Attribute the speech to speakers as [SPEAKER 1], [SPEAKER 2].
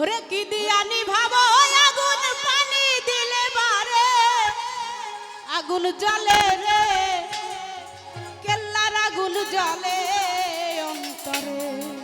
[SPEAKER 1] ওরে কি দিয়ানি ভাবো আগুন পানি দিলে বারে। আগুন জ্বলে রে। কেল্লার আগুন জ্বলে অন্তরে।